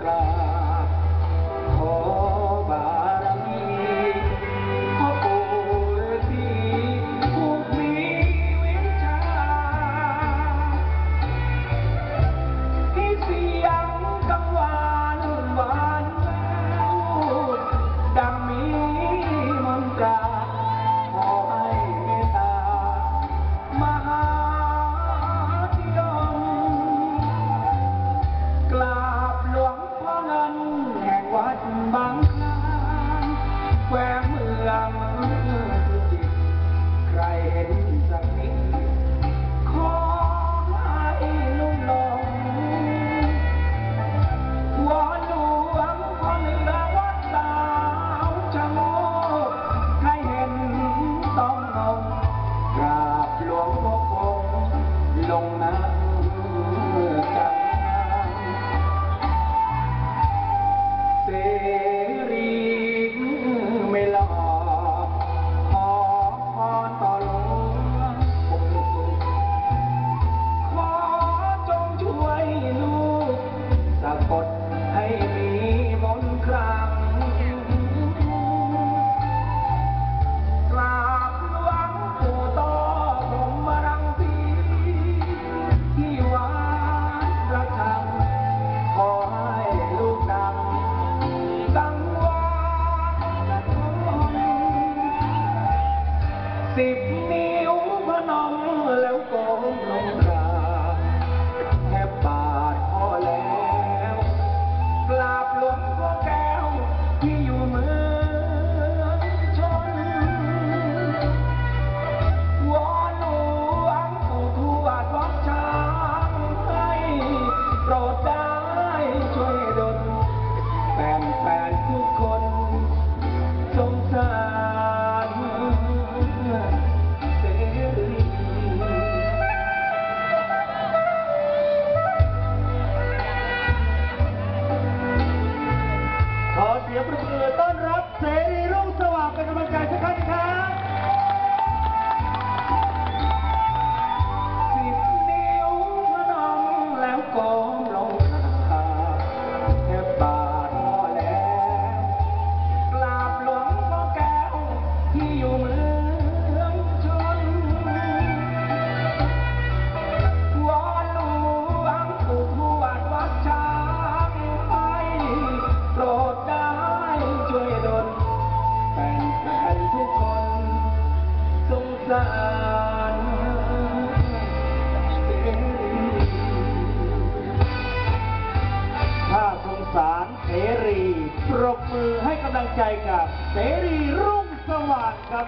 encontrar. lông nát save ถ้าสงสารเสรีปรบมือให้กำลังใจกับเสรีรุ่งสว่างครับ